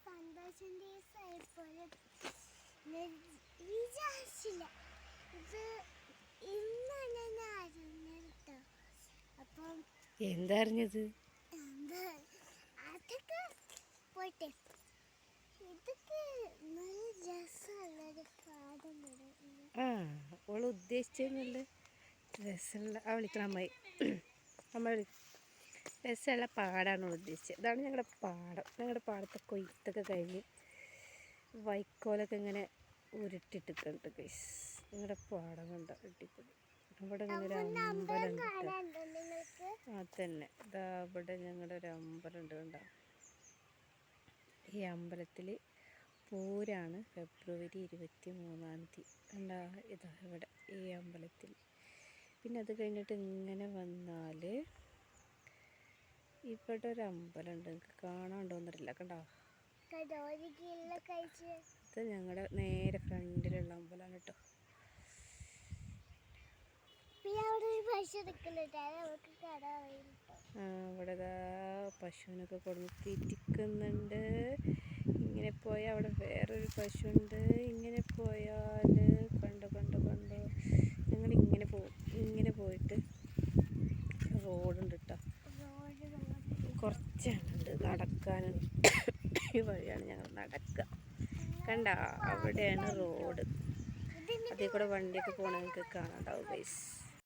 സന്തോഷം ദിവസമായപ്പോഴും വിചാരിച്ചില്ല ഇത് ഇന്നാണ് ഞാൻ അറിഞ്ഞത് കേട്ടോ അപ്പം എന്താ അറിഞ്ഞത് എന്താ അതൊക്കെ പോട്ടെ ഇതൊക്കെ നല്ല രസമുള്ളൊരു പാഠം ആ അവൾ ഉദ്ദേശിച്ചല്ല രസമുള്ള ആ വിളിക്കണം അമ്മായി. അമ്മ വിളി രസമുള്ള പാടാണ് ഉദ്ദേശിച്ചത്. ഇതാണ് ഞങ്ങളുടെ പാടം. ഞങ്ങളുടെ പാടത്തെ കൊയ്ത്തൊക്കെ കഴിഞ്ഞ് വൈക്കോലൊക്കെ ഇങ്ങനെ ഉരുട്ടിട്ടിട്ടുണ്ട് ഗൈസ് ഞങ്ങളുടെ പാടം കണ്ട? അടിപൊളി ഇവിടെ ഇങ്ങനെ ഒരു അമ്പലം ഉണ്ട്. നിങ്ങൾക്ക്? അതന്നെ. ഇതാ ഇവിടെ ഞങ്ങളുടെ ഒരു അമ്പലമുണ്ട് കണ്ടോ? ഈ അമ്പലത്തിൽ പൂരാണ് ഫെബ്രുവരി ഇരുപത്തി മൂന്നാം തീയതി. കണ്ടാ? ഇതാ ഇവിടെ ഈ അമ്പലത്തിൽ. പിന്നെ അത് കഴിഞ്ഞിട്ട് ഇങ്ങനെ വന്നാൽ ഇവിടെ ഒരു അമ്പലമുണ്ട്. നിങ്ങൾക്ക് കാണാണ്ടോന്നറിയില്ല കണ്ടോ? ഇത് ഞങ്ങളുടെ നേരെ ഫ്രണ്ടിലുള്ള അമ്പലമാണ് കേട്ടോ. അവിടെ പശുവിനൊക്കെ കൊടുന്ന് തീറ്റിക്കുന്നുണ്ട് ഇങ്ങനെ പോയാൽ അവിടെ വേറൊരു പശുണ്ട്. ഇങ്ങനെ പോയാൽ കണ്ടോ കണ്ടോ കണ്ടോ. ഞങ്ങൾ ഇങ്ങനെ പോകും ഇങ്ങനെ പോയിട്ട് റോഡുണ്ട് കേട്ടോ. റോഡ് നടക്കാനും ഈ വഴിയാണ് ഞങ്ങൾ നടക്കുക. കണ്ട അവിടെയാണ് റോഡ്. അതിൽ കൂടെ വണ്ടിയൊക്കെ പോകണമെങ്കിൽ കാണാണ്ടാവും ഗൈസ്